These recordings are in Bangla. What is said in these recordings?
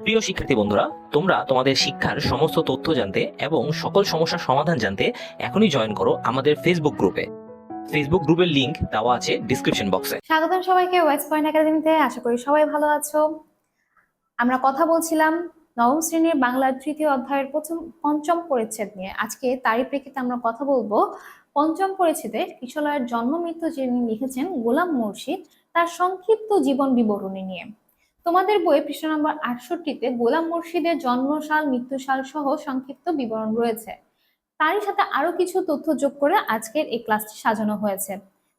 প্রিয় শিক্ষার্থী বন্ধুরা, তোমরা তোমাদের শিক্ষার সমস্ত তথ্য জানতে এবং সকল সমস্যার সমাধান জানতে এখনই জয়েন করো আমাদের ফেসবুক গ্রুপে ফেসবুক গ্রুপের লিংক দেওয়া আছে ডিসক্রিপশন বক্সে স্বাগতম সবাইকে ওয়েস্ট পয়েন্ট একাডেমিতে আশা করি সবাই ভালো আছো। আমরা কথা বলছিলাম নবম শ্রেণির বাংলার তৃতীয় অধ্যায়ের প্রথম পঞ্চম পরিচ্ছেদ নিয়ে। আজকে তারই প্রেক্ষিতে আমরা কথা বলব পঞ্চম পরিচ্ছেদে কিশলয়ের জন্ম মৃত্যু যিনি লিখেছেন গোলাম মুর্শিদ, তার সংক্ষিপ্ত জীবন বিবরণী নিয়ে। তোমাদের বইয়ে পৃষ্ঠ নম্বর আটষট্টিতে গোলাম মুর্শিদের জন্মসাল, মৃত্যুসাল সহ সংক্ষিপ্ত বিবরণ রয়েছে। তারই সাথে আরও কিছু তথ্য যোগ করে আজকের এই ক্লাসটি সাজানো হয়েছে।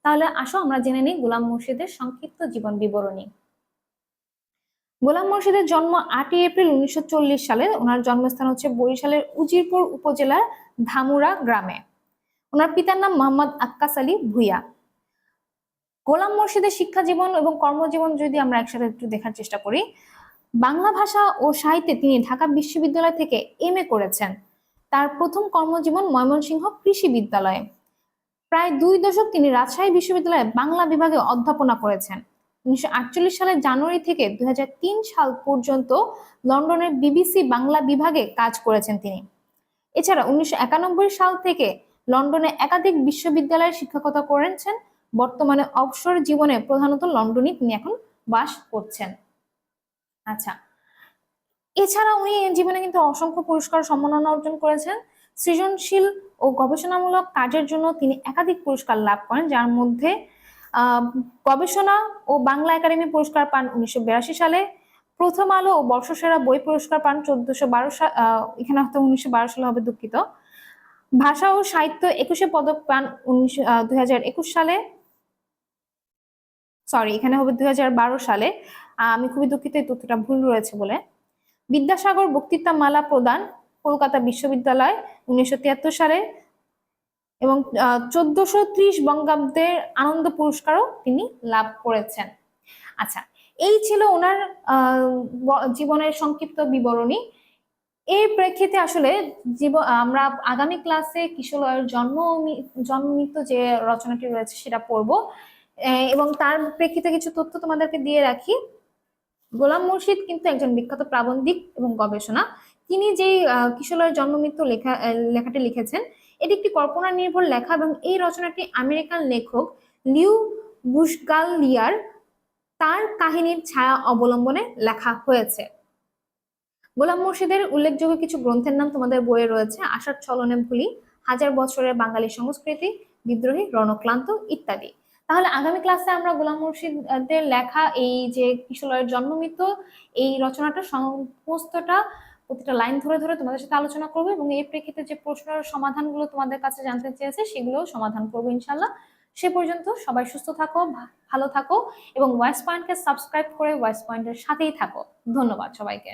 তাহলে আসো, আমরা জেনে নিই গোলাম মুর্শিদের সংক্ষিপ্ত জীবন বিবরণী। গোলাম মুর্শিদের জন্ম আটই এপ্রিল উনিশশো চল্লিশ সালে। ওনার জন্মস্থান হচ্ছে বরিশালের উজিরপুর উপজেলার ধামুরা গ্রামে। ওনার পিতার নাম মোহাম্মদ আক্কাস আলী ভুইয়া। গোলাম মুর্শিদের শিক্ষা জীবন এবং কর্মজীবন যদি আমরা একসাথে একটু দেখার চেষ্টা করি, বাংলা ভাষা ও সাহিত্যে তিনি ঢাকা বিশ্ববিদ্যালয় থেকে এম করেছেন। তার প্রথম কর্মজীবন ময়মনসিংহ কৃষি বিদ্যালয়ে। প্রায় দুই দশক তিনি রাজশাহী বিশ্ববিদ্যালয়ে বাংলা বিভাগে অধ্যাপনা করেছেন। উনিশশো আটচল্লিশ সালের জানুয়ারি থেকে দুই হাজার তিন সাল পর্যন্ত লন্ডনের বিবিসি বাংলা বিভাগে কাজ করেছেন তিনি। এছাড়া উনিশশো একানব্বই সাল থেকে লন্ডনে একাধিক বিশ্ববিদ্যালয়ে শিক্ষকতা করেছেন বর্তমানে অবসর জীবনে প্রধানত লন্ডনে তিনি এখন বাস করছেন। আচ্ছা এছাড়া উনি জীবনে কিন্তু অসংখ্য পুরস্কার সম্মাননা অর্জন করেছেন। সৃজনশীল ও গবেষণামূলক কাজের জন্য তিনি একাধিক পুরস্কার লাভ করেন, যার মধ্যে গবেষণা ও বাংলা একাডেমি পুরস্কার পান উনিশশো বিরাশি সালে, প্রথম আলো ও বর্ষসেরা বই পুরস্কার পান চোদ্দশো বারো সাল এখানে হয়তো উনিশশো বারো সালে হবে দুঃখিত। ভাষা ও সাহিত্য একুশে পদক পান একুশ সালে সরি এখানে হবে দুই হাজার বারো সালে। আমি খুবই দুঃখিত এই তথ্যটা, ভুল রয়েছে বলে। বিদ্যাসাগর বক্তৃতা মালা প্রদান কলকাতা বিশ্ববিদ্যালয় উনিশশো তিয়াত্তর সালে এবং চোদ্দশো ত্রিশ বঙ্গাব্দের আনন্দ পুরস্কারও তিনি লাভ করেছেন। আচ্ছা এই ছিল ওনার জীবনের সংক্ষিপ্ত বিবরণী। এর প্রেক্ষিতে আসলে জীবন আমরা আগামী ক্লাসে কিশোরের জন্ম ও মি- জন্ম মৃত্যু যে রচনাটি রয়েছে সেটা পড়ব। এবং তার প্রেক্ষিতে কিছু তথ্য তোমাদেরকে দিয়ে রাখি। গোলাম মুর্শিদ কিন্তু একজন বিখ্যাত প্রাবন্ধিক এবং গবেষণা। তিনি যে কিশোরের জন্ম মৃত্যু লেখা লেখাটি লিখেছেন, এটি একটি কল্পনা নির্ভর লেখা এবং এই রচনাটি আমেরিকান লেখক লিউ বুশগালিয়ার তার কাহিনীর ছায়া অবলম্বনে লেখা হয়েছে। গোলাম মুর্শিদের উল্লেখযোগ্য কিছু গ্রন্থের নাম তোমাদের বইয়ে রয়েছে, আষাঢ় চলনে ভুলি, হাজার বছরের বাঙালি সংস্কৃতি, বিদ্রোহী, রণক্লান্ত ইত্যাদি। তাহলে আগামী ক্লাসে আমরা গোলাম মুর্শিদের লেখা, এই যে কিশোরের জন্ম মৃত্যু, এই রচনাটা সমস্তটা প্রতিটা লাইন ধরে ধরে তোমাদের সাথে আলোচনা করব এবং এই প্রেক্ষিতে যে প্রশ্নের সমাধানগুলো তোমাদের কাছে জানতে চেয়েছে সেগুলো সমাধান করব ইনশাল্লাহ সে পর্যন্ত সবাই সুস্থ থাকো ভালো থাকো এবং ভয়েস পয়েন্টকে সাবস্ক্রাইব করে ভয়েস পয়েন্টের সাথেই থাকো। ধন্যবাদ সবাইকে।